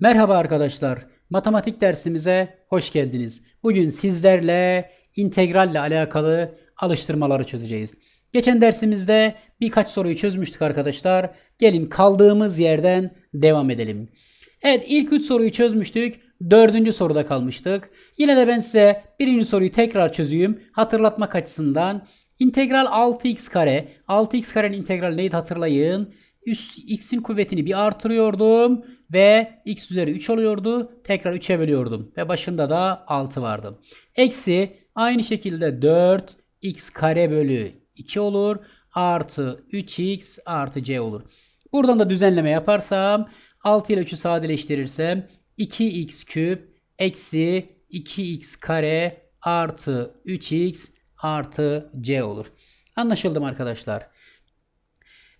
Merhaba arkadaşlar. Matematik dersimize hoş geldiniz. Bugün sizlerle integralle alakalı alıştırmaları çözeceğiz. Geçen dersimizde birkaç soruyu çözmüştük arkadaşlar. Gelin kaldığımız yerden devam edelim. Evet ilk 3 soruyu çözmüştük. Dördüncü soruda kalmıştık. Yine de ben size birinci soruyu tekrar çözeyim. Hatırlatmak açısından. İntegral 6x kare. 6x karenin integrali neydi hatırlayın. Üst x'in kuvvetini bir artırıyordum ve x üzeri 3 oluyordu. Tekrar 3'e bölüyordum ve başında da 6 vardı. Eksi aynı şekilde 4 x kare bölü 2 olur. Artı 3x artı c olur. Buradan da düzenleme yaparsam 6 ile 3'ü sadeleştirirsem 2x küp eksi 2x kare artı 3x artı c olur. Anlaşıldı mı arkadaşlar?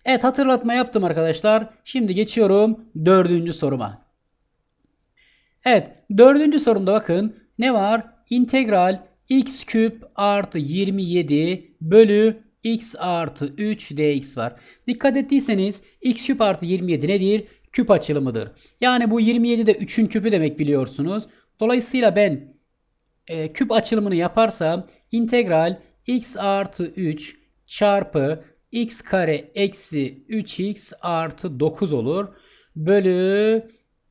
Evet hatırlatma yaptım arkadaşlar. Şimdi geçiyorum dördüncü soruma. Evet dördüncü sorumda bakın ne var? İntegral x küp artı 27 bölü x artı 3 dx var. Dikkat ettiyseniz x küp artı 27 nedir? Küp açılımıdır. Yani bu 27 de 3'ün küpü demek biliyorsunuz. Dolayısıyla ben e, küp açılımını yaparsam integral x artı 3 çarpı x kare eksi 3x artı 9 olur. Bölü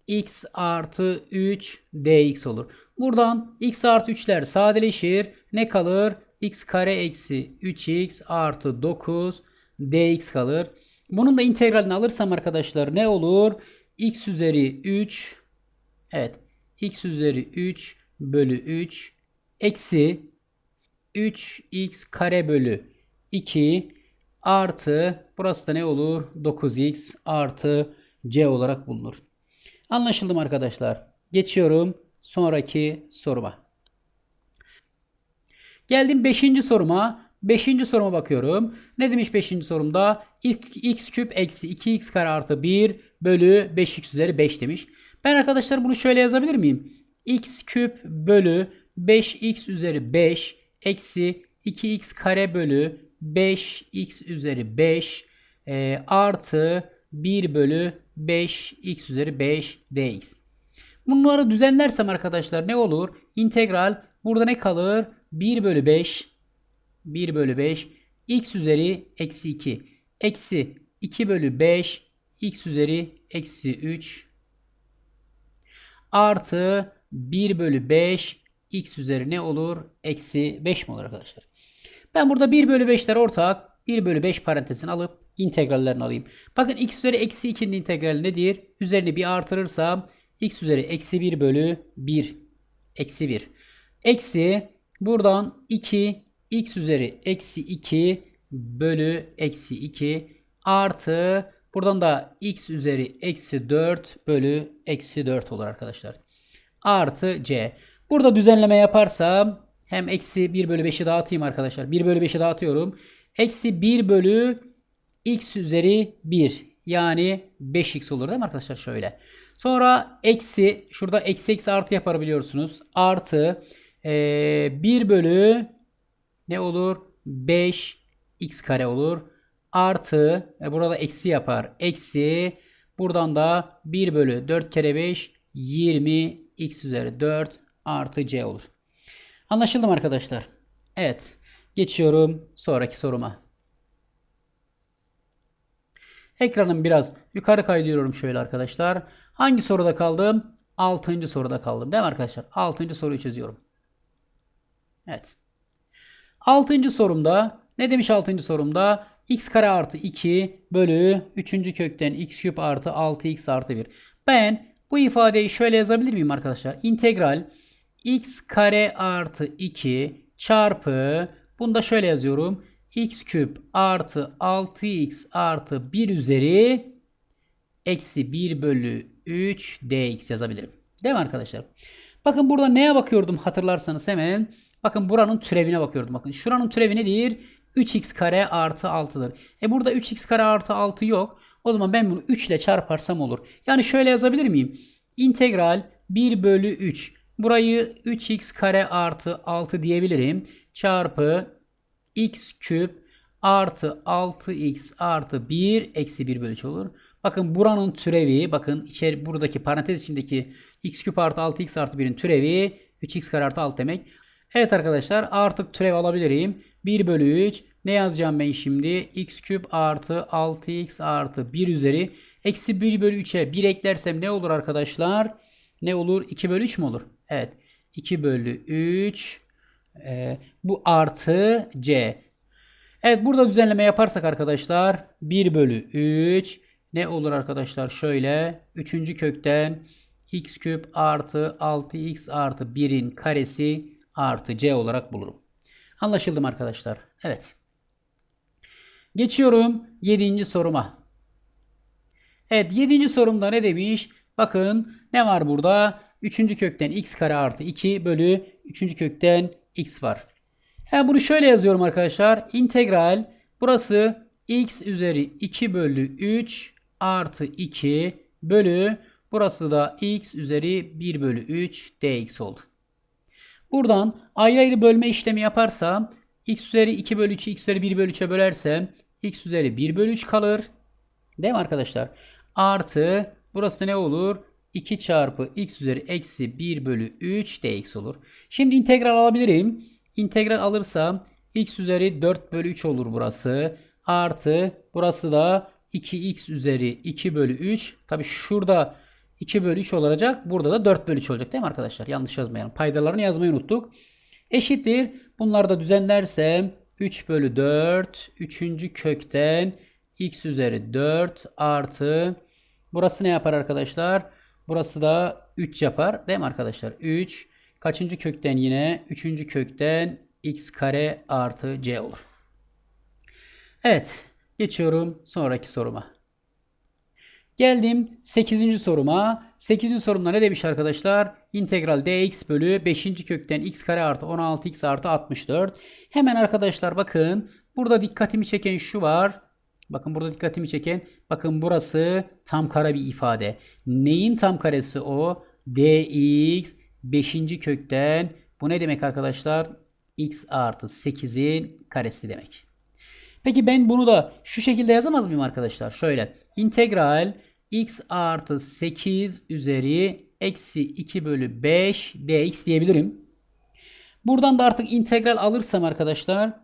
x artı 3 dx olur. Buradan x artı 3'ler sadeleşir. Ne kalır? x kare eksi 3x artı 9 dx kalır. Bunun da integralini alırsam arkadaşlar ne olur? x üzeri 3 evet x üzeri 3 bölü 3 eksi 3x kare bölü 2 artı burası da ne olur? 9x artı c olarak bulunur. Anlaşıldı mı arkadaşlar? Geçiyorum sonraki soruma. Geldim 5. soruma. 5. soruma bakıyorum. Ne demiş 5. sorumda? X küp eksi 2x kare artı 1 bölü 5x üzeri 5 demiş. Ben arkadaşlar bunu şöyle yazabilir miyim? x küp bölü 5x üzeri 5 eksi 2x kare bölü 5x üzeri 5 e, artı 1 bölü 5x üzeri 5 dx. Bunları düzenlersem arkadaşlar ne olur? İntegral burada ne kalır? 1 bölü 5 1 bölü 5 x üzeri eksi 2 eksi 2 bölü 5 x üzeri eksi 3 artı 1 bölü 5 x üzeri ne olur? Eksi 5 mi olur arkadaşlar? Ben burada 1 bölü 5'ler ortak 1 bölü 5 parantezini alıp integrallerini alayım. Bakın x üzeri eksi 2'nin integrali nedir? Üzerini bir artırırsam x üzeri eksi 1 bölü 1 eksi 1 eksi buradan 2 x üzeri eksi 2 bölü eksi 2 artı buradan da x üzeri eksi 4 bölü eksi 4 olur arkadaşlar. Artı c. Burada düzenleme yaparsam hem eksi 1 bölü 5'i dağıtayım arkadaşlar. 1 bölü 5'i dağıtıyorum. Eksi 1 bölü x üzeri 1. Yani 5x olur değil mi arkadaşlar? Şöyle. Sonra eksi şurada eksi eksi artı yapar biliyorsunuz. Artı e, 1 bölü ne olur? 5 x kare olur. Artı e, burada eksi yapar. Eksi buradan da 1 bölü 4 kere 5 20 x üzeri 4 artı c olur. Anlaşıldı mı arkadaşlar? Evet. Geçiyorum sonraki soruma. Ekranım biraz yukarı kaydırıyorum şöyle arkadaşlar. Hangi soruda kaldım? 6. soruda kaldım. Değil mi arkadaşlar? 6. soruyu çözüyorum. Evet. 6. sorumda ne demiş 6. sorumda? x kare artı 2 bölü 3. kökten x küp artı 6x artı 1. Ben bu ifadeyi şöyle yazabilir miyim arkadaşlar? İntegral x kare artı 2 çarpı bunu da şöyle yazıyorum. x küp artı 6x artı 1 üzeri eksi 1 bölü 3 dx yazabilirim. Değil mi arkadaşlar? Bakın burada neye bakıyordum hatırlarsanız hemen. Bakın buranın türevine bakıyordum. Bakın şuranın türevi nedir? 3x kare artı 6'dır. E burada 3x kare artı 6 yok. O zaman ben bunu 3 ile çarparsam olur. Yani şöyle yazabilir miyim? İntegral 1 bölü 3 Burayı 3x kare artı 6 diyebilirim. Çarpı x küp artı 6x artı 1 eksi 1 bölü 3 olur. Bakın buranın türevi bakın içeri buradaki parantez içindeki x küp artı 6x artı 1'in türevi 3x kare artı 6 demek. Evet arkadaşlar artık türev alabilirim. 1 bölü 3 ne yazacağım ben şimdi? x küp artı 6x artı 1 üzeri eksi 1 bölü 3'e 1 eklersem ne olur arkadaşlar? Ne olur? 2 bölü 3 mü olur? Evet. 2 bölü 3 e, bu artı c. Evet burada düzenleme yaparsak arkadaşlar 1 bölü 3 ne olur arkadaşlar? Şöyle 3. kökten x küp artı 6x artı 1'in karesi artı c olarak bulurum. Anlaşıldı mı arkadaşlar? Evet. Geçiyorum 7. soruma. Evet 7. sorumda ne demiş? Bakın ne var burada? 3. kökten x kare artı 2 bölü 3. kökten x var. Yani bunu şöyle yazıyorum arkadaşlar. İntegral burası x üzeri 2 bölü 3 artı 2 bölü burası da x üzeri 1 bölü 3 dx oldu. Buradan ayrı ayrı bölme işlemi yaparsam x üzeri 2 bölü 3'ü x üzeri 1 bölü 3'e bölersem x üzeri 1 bölü 3 kalır. Değil mi arkadaşlar? Artı burası ne olur? 2 çarpı x üzeri eksi 1 bölü 3 dx olur. Şimdi integral alabilirim. İntegral alırsam x üzeri 4 bölü 3 olur burası. Artı burası da 2x üzeri 2 bölü 3. Tabi şurada 2 bölü 3 olacak. Burada da 4 bölü 3 olacak değil mi arkadaşlar? Yanlış yazmayalım. Paydalarını yazmayı unuttuk. Eşittir. Bunları da düzenlersem 3 bölü 4. 3. kökten x üzeri 4 artı burası ne yapar arkadaşlar? Burası da 3 yapar. Değil mi arkadaşlar? 3 kaçıncı kökten yine? 3. kökten x kare artı c olur. Evet. Geçiyorum sonraki soruma. Geldim 8. soruma. 8. sorumda ne demiş arkadaşlar? İntegral dx bölü 5. kökten x kare artı 16x artı 64. Hemen arkadaşlar bakın. Burada dikkatimi çeken şu var. Bakın burada dikkatimi çeken. Bakın burası tam kare bir ifade. Neyin tam karesi o? dx 5. kökten. Bu ne demek arkadaşlar? x artı 8'in karesi demek. Peki ben bunu da şu şekilde yazamaz mıyım arkadaşlar? Şöyle. İntegral x artı 8 üzeri eksi 2 bölü 5 dx diyebilirim. Buradan da artık integral alırsam arkadaşlar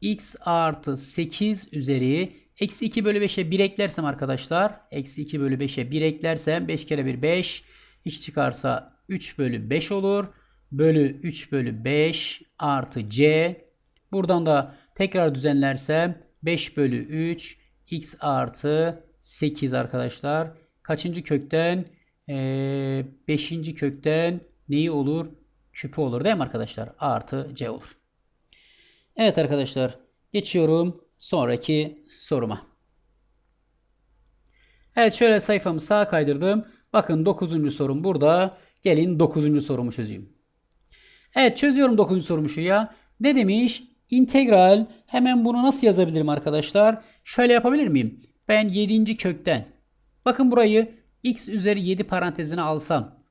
x artı 8 üzeri eksi 2 bölü 5'e 1 eklersem arkadaşlar eksi 2 bölü 5'e 1 eklersem 5 kere 1 5 iş çıkarsa 3 bölü 5 olur. Bölü 3 bölü 5 artı c. Buradan da tekrar düzenlersem 5 bölü 3 x artı 8 arkadaşlar. Kaçıncı kökten? 5. Ee, kökten neyi olur? Küpü olur değil mi arkadaşlar? Artı C olur. Evet arkadaşlar geçiyorum sonraki soruma. Evet şöyle sayfamı sağa kaydırdım. Bakın 9. sorum burada. Gelin 9. sorumu çözeyim. Evet çözüyorum 9. sorumu şu ya. Ne demiş? İntegral hemen bunu nasıl yazabilirim arkadaşlar? Şöyle yapabilir miyim? Ben 7. kökten. Bakın burayı x üzeri 7 parantezine alsam.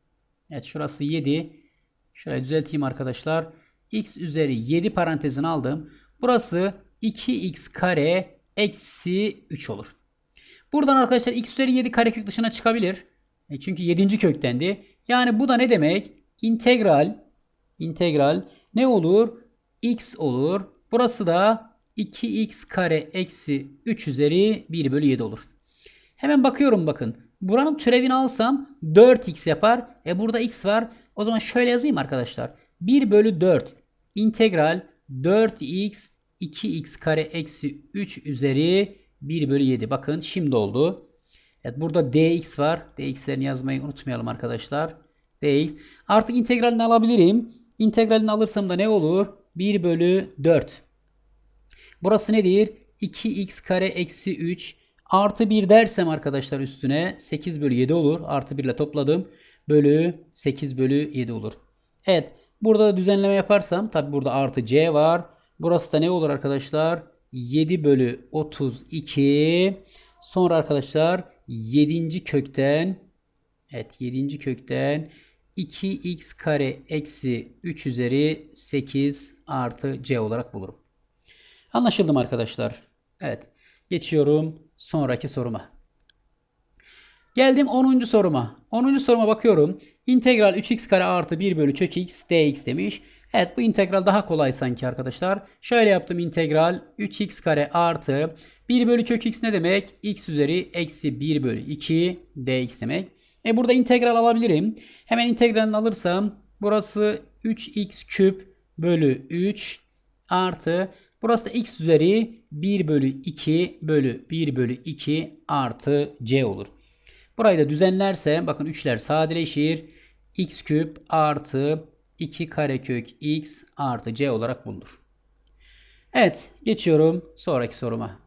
Evet şurası 7. Şöyle düzelteyim arkadaşlar. x üzeri 7 parantezine aldım. Burası 2x kare eksi 3 olur. Buradan arkadaşlar x üzeri 7 karekök dışına çıkabilir. E çünkü 7. köktendi. Yani bu da ne demek? İntegral integral ne olur? x olur. Burası da 2x kare eksi 3 üzeri 1 bölü 7 olur. Hemen bakıyorum bakın. Buranın türevini alsam 4x yapar. E burada x var. O zaman şöyle yazayım arkadaşlar. 1 bölü 4 integral 4x 2x kare eksi 3 üzeri 1 bölü 7. Bakın şimdi oldu. Evet burada dx var. dx'lerini yazmayı unutmayalım arkadaşlar. dx. Artık integralini alabilirim. İntegralini alırsam da ne olur? 1 bölü 4. Burası nedir? 2x kare eksi 3 artı 1 dersem arkadaşlar üstüne 8 bölü 7 olur. Artı 1 ile topladım. Bölü 8 bölü 7 olur. Evet. Burada da düzenleme yaparsam tabi burada artı c var. Burası da ne olur arkadaşlar? 7 bölü 32. Sonra arkadaşlar 7. kökten evet 7. kökten 2x kare eksi 3 üzeri 8 artı c olarak bulurum. Anlaşıldı mı arkadaşlar? Evet. Geçiyorum sonraki soruma. Geldim 10. soruma. 10. soruma bakıyorum. İntegral 3x kare artı 1 bölü kök x dx demiş. Evet bu integral daha kolay sanki arkadaşlar. Şöyle yaptım integral 3x kare artı 1 bölü kök x ne demek? x üzeri eksi 1 bölü 2 dx demek. E burada integral alabilirim. Hemen integralini alırsam burası 3x küp bölü 3 artı burası da x üzeri 1 bölü 2 bölü 1 bölü 2 artı c olur. Burayı da düzenlerse bakın 3'ler sadeleşir. x küp artı 2 karekök x artı c olarak bulunur. Evet geçiyorum sonraki soruma.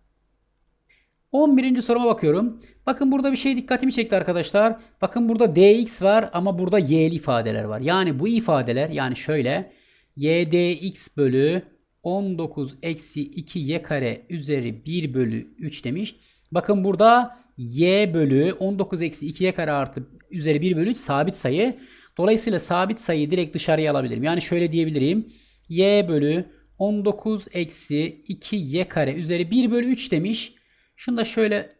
11. soruma bakıyorum. Bakın burada bir şey dikkatimi çekti arkadaşlar. Bakın burada dx var ama burada y'li ifadeler var. Yani bu ifadeler yani şöyle y dx bölü 19 eksi 2 y kare üzeri 1 bölü 3 demiş. Bakın burada y bölü 19 eksi 2 y kare artı üzeri 1 bölü 3 sabit sayı. Dolayısıyla sabit sayıyı direkt dışarıya alabilirim. Yani şöyle diyebilirim. y bölü 19 eksi 2 y kare üzeri 1 bölü 3 demiş. Şunu da şöyle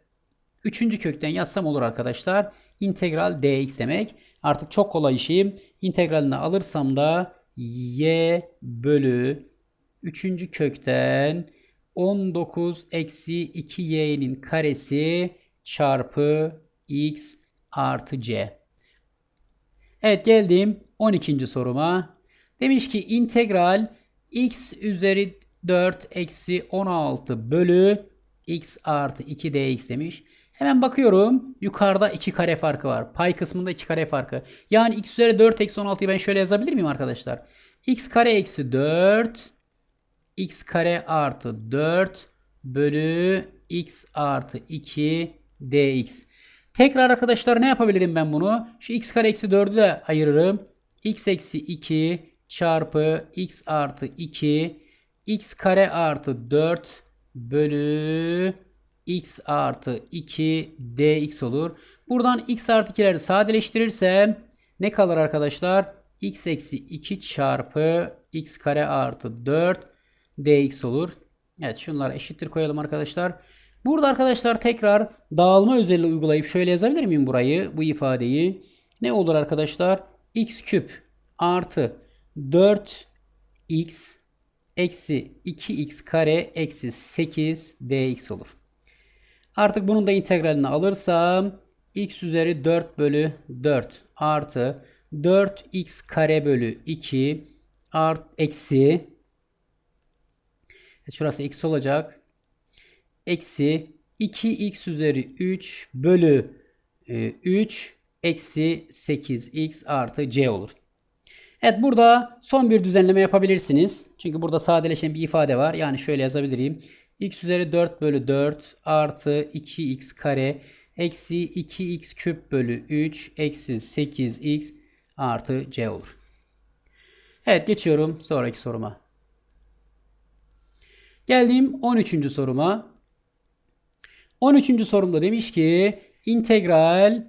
üçüncü kökten yazsam olur arkadaşlar. İntegral dx demek. Artık çok kolay işim. İntegralini alırsam da y bölü üçüncü kökten 19 eksi 2y'nin karesi çarpı x artı c. Evet geldim 12. soruma. Demiş ki integral x üzeri 4 eksi 16 bölü x artı 2 dx demiş. Hemen bakıyorum. Yukarıda 2 kare farkı var. Pay kısmında 2 kare farkı. Yani x üzeri 4 eksi 16'yı ben şöyle yazabilir miyim arkadaşlar? x kare eksi 4 x kare artı 4 bölü x artı 2 dx. Tekrar arkadaşlar ne yapabilirim ben bunu? Şu x kare eksi 4'ü de ayırırım. x eksi 2 çarpı x artı 2 x kare artı 4 bölü x artı 2 dx olur. Buradan x artı 2'leri sadeleştirirsem ne kalır arkadaşlar? x eksi 2 çarpı x kare artı 4 dx olur. Evet şunları eşittir koyalım arkadaşlar. Burada arkadaşlar tekrar dağılma özelliği uygulayıp şöyle yazabilir miyim burayı? Bu ifadeyi. Ne olur arkadaşlar? x küp artı 4x eksi 2x kare eksi 8 dx olur. Artık bunun da integralini alırsam x üzeri 4 bölü 4 artı 4x kare bölü 2 art eksi şurası eksi olacak. Eksi 2x üzeri 3 bölü 3 eksi 8x artı c olur. Evet burada son bir düzenleme yapabilirsiniz. Çünkü burada sadeleşen bir ifade var. Yani şöyle yazabilirim. x üzeri 4 bölü 4 artı 2x kare eksi 2x küp bölü 3 eksi 8x artı c olur. Evet geçiyorum sonraki soruma. Geldiğim 13. soruma. 13. sorumda demiş ki integral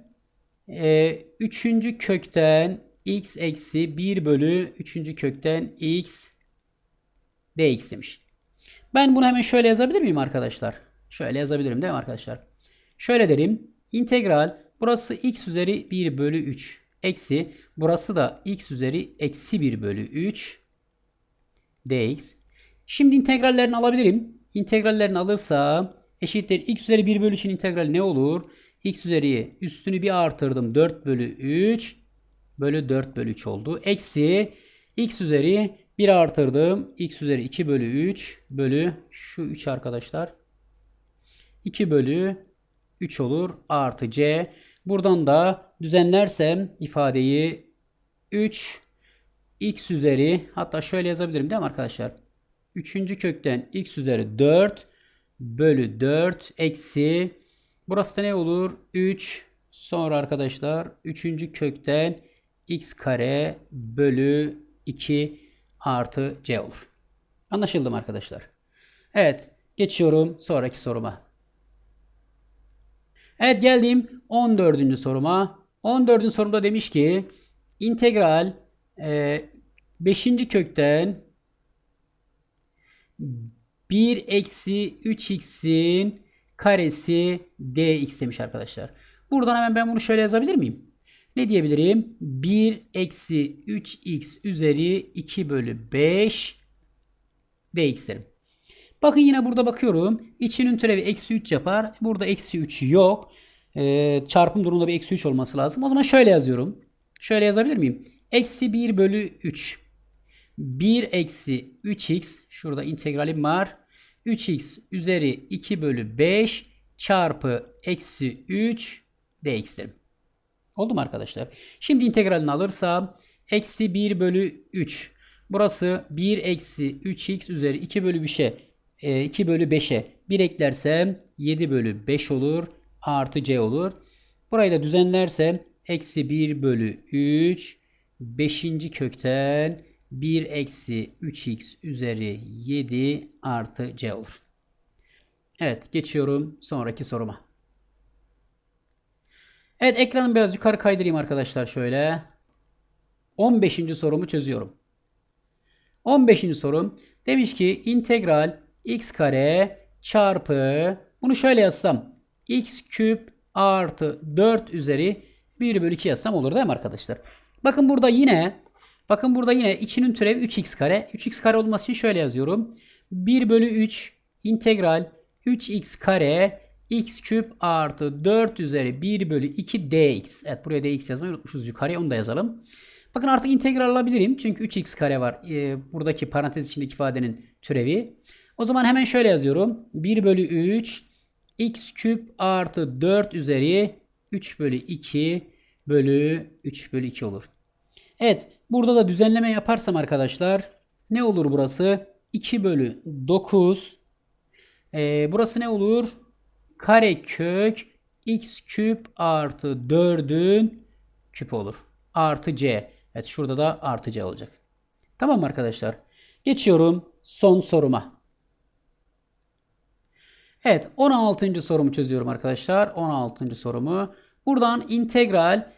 e, 3. kökten x eksi 1 bölü 3. kökten x dx demiş. Ben bunu hemen şöyle yazabilir miyim arkadaşlar? Şöyle yazabilirim değil mi arkadaşlar? Şöyle derim. İntegral burası x üzeri 1 bölü 3 eksi burası da x üzeri eksi 1 bölü 3 dx. Şimdi integrallerini alabilirim. İntegrallerini alırsam eşittir x üzeri 1 bölü 3'ün integrali ne olur? x üzeri üstünü bir artırdım 4 bölü 3 bölü 4 bölü 3 oldu. Eksi x üzeri 1 artırdım. x üzeri 2 bölü 3 bölü şu 3 arkadaşlar. 2 bölü 3 olur. Artı c. Buradan da düzenlersem ifadeyi 3 x üzeri hatta şöyle yazabilirim değil mi arkadaşlar? 3. kökten x üzeri 4 bölü 4 eksi burası da ne olur? 3 sonra arkadaşlar 3. kökten x kare bölü 2 artı c olur. Anlaşıldı mı arkadaşlar? Evet geçiyorum sonraki soruma. Evet geldim 14. soruma. 14. sorumda demiş ki integral 5. E, kökten 1 eksi 3x'in karesi dx demiş arkadaşlar. Buradan hemen ben bunu şöyle yazabilir miyim? Ne diyebilirim? 1 eksi 3x üzeri 2 bölü 5 dx derim. Bakın yine burada bakıyorum. İçinin türevi eksi 3 yapar. Burada eksi 3 yok. Ee, çarpım durumunda bir eksi 3 olması lazım. O zaman şöyle yazıyorum. Şöyle yazabilir miyim? Eksi 1 bölü 3. 1 eksi 3x. Şurada integralim var. 3x üzeri 2 bölü 5 çarpı eksi 3 dx derim. Oldu mu arkadaşlar? Şimdi integralini alırsam eksi 1 bölü 3. Burası 1 eksi 3x üzeri 2 bölü 5'e 2 bölü 5'e 1 eklersem 7 bölü 5 olur. Artı c olur. Burayı da düzenlersem eksi 1 bölü 3 5. kökten 1 eksi 3x üzeri 7 artı c olur. Evet geçiyorum sonraki soruma. Evet ekranı biraz yukarı kaydırayım arkadaşlar şöyle. 15. sorumu çözüyorum. 15. sorum demiş ki integral x kare çarpı bunu şöyle yazsam x küp artı 4 üzeri 1 bölü 2 yazsam olur değil mi arkadaşlar? Bakın burada yine bakın burada yine içinin türevi 3x kare. 3x kare olması için şöyle yazıyorum. 1 bölü 3 integral 3x kare x küp artı 4 üzeri 1 bölü 2 dx. Evet buraya dx yazmayı unutmuşuz yukarıya onu da yazalım. Bakın artık integral alabilirim. Çünkü 3x kare var. Ee, buradaki parantez içindeki ifadenin türevi. O zaman hemen şöyle yazıyorum. 1 bölü 3 x küp artı 4 üzeri 3 bölü 2 bölü 3 bölü 2 olur. Evet burada da düzenleme yaparsam arkadaşlar ne olur burası? 2 bölü 9 ee, burası ne olur? Kare kök x küp artı 4'ün küpü olur. Artı c. Evet şurada da artı c olacak. Tamam arkadaşlar? Geçiyorum son soruma. Evet 16. sorumu çözüyorum arkadaşlar. 16. sorumu. Buradan integral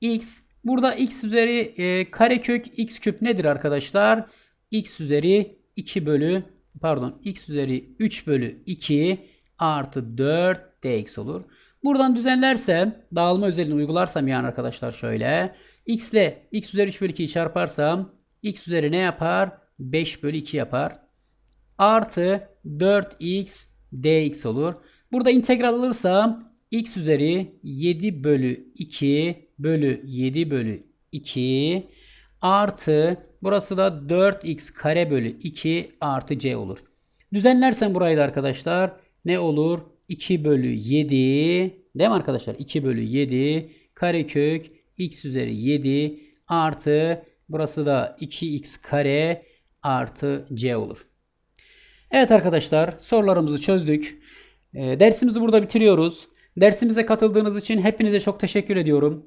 x burada x üzeri e, karekök x küp nedir arkadaşlar? x üzeri 2 bölü pardon x üzeri 3 bölü 2 artı 4 dx olur. Buradan düzenlersem dağılma özelliğini uygularsam yani arkadaşlar şöyle x ile x üzeri 3 bölü 2'yi çarparsam x üzeri ne yapar? 5 bölü 2 yapar. Artı 4x dx olur. Burada integral alırsam x üzeri 7 bölü 2 bölü 7 bölü 2 artı burası da 4x kare bölü 2 artı c olur. Düzenlersem burayı da arkadaşlar ne olur? 2 bölü 7 değil mi arkadaşlar? 2 bölü 7 karekök x üzeri 7 artı burası da 2x kare artı c olur. Evet arkadaşlar sorularımızı çözdük. E, dersimizi burada bitiriyoruz. Dersimize katıldığınız için hepinize çok teşekkür ediyorum.